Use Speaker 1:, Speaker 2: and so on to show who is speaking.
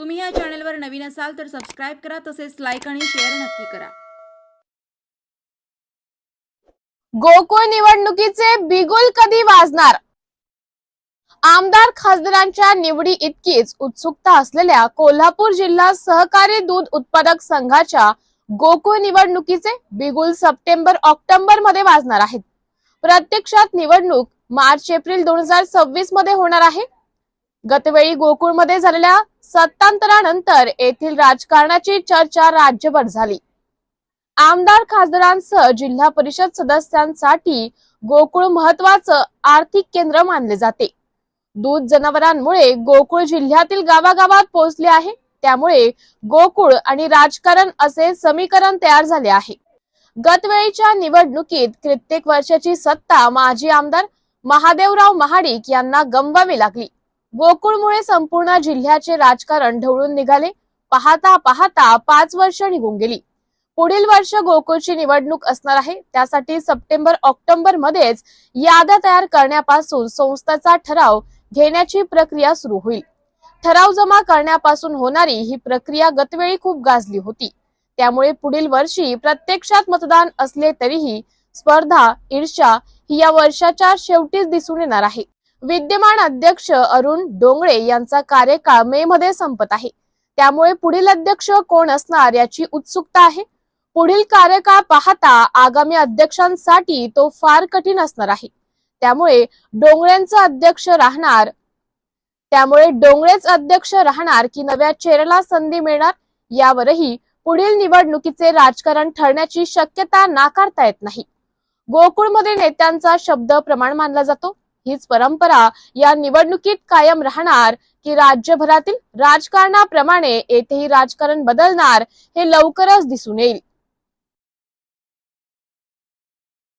Speaker 1: तुम्ही या चॅनलवर नवीन असाल तर सबस्क्राईब करा तसेच लाईक आणि शेअर नक्की करा.
Speaker 2: गोकुळ निवडणुकीचे बिगुल कधी वाजणार? आमदार खासदारांच्या निवडी इतकीच उत्सुकता असलेल्या कोल्हापूर जिल्हा सहकारी दूध उत्पादक संघाच्या गोकुळ निवडणुकीचे बिगुल सप्टेंबर ऑक्टोबरमध्ये वाजणार आहेत. प्रत्यक्षात निवडणूक मार्च एप्रिल दोन हजार सव्वीसमध्ये होणार आहे. गतवेळी गोकुळमध्ये झालेल्या सत्तांतरानंतर येथील राजकारणाची चर्चा राज्यभर झाली. आमदार खासदारांसह जिल्हा परिषद सदस्यांसाठी गोकुळ महत्वाचं आर्थिक केंद्र मानले जाते. दूध जनावरांमुळे गोकुळ जिल्ह्यातील गावागावात पोहोचले आहे. त्यामुळे गोकुळ आणि राजकारण असे समीकरण तयार झाले आहे. गतवेळीच्या निवडणुकीत कित्येक वर्षाची सत्ता माजी आमदार महादेवराव महाडिक यांना गमवावी लागली. गोकुळमुळे संपूर्ण जिल्ह्याचे राजकारण ढवळून निघाले. पाहता पाहता पाच वर्ष निघून गेली. पुढील वर्ष गोकुळची निवडणूक असणार आहे. त्यासाठी सप्टेंबर ऑक्टोबर मध्येच याद्या तयार करण्यापासून संस्थेचा ठराव घेण्याची प्रक्रिया सुरू होईल. ठराव जमा करण्यापासून होणारी ही प्रक्रिया गतवेळी खूप गाजली होती. त्यामुळे पुढील वर्षी प्रत्यक्षात मतदान असले तरीही स्पर्धा ईर्ष्या ही या वर्षाच्या शेवटीच दिसून येणार आहे. विद्यमान अध्यक्ष अरुण डोंगळे यांचा कार्यकाळ मे मध्ये संपत आहे. त्यामुळे पुढील अध्यक्ष कोण असणार याची उत्सुकता आहे. पुढील कार्यकाळ पाहता आगामी अध्यक्षांसाठी तो फार कठीण असणार आहे. त्यामुळे डोंगळ्यांचं अध्यक्ष राहणार त्यामुळे डोंगळेच अध्यक्ष राहणार की नव्या चेहऱ्याला संधी मिळणार यावरही पुढील निवडणुकीचे राजकारण ठरण्याची शक्यता नाकारता येत नाही. गोकुळमध्ये नेत्यांचा शब्द प्रमाण मानला जातो. हीच परंपरा या निवडणुकीत कायम राहणार की राज्यभरातील राजकारणाप्रमाणे येथेही राजकारण बदलणार हे लवकरच दिसून येईल.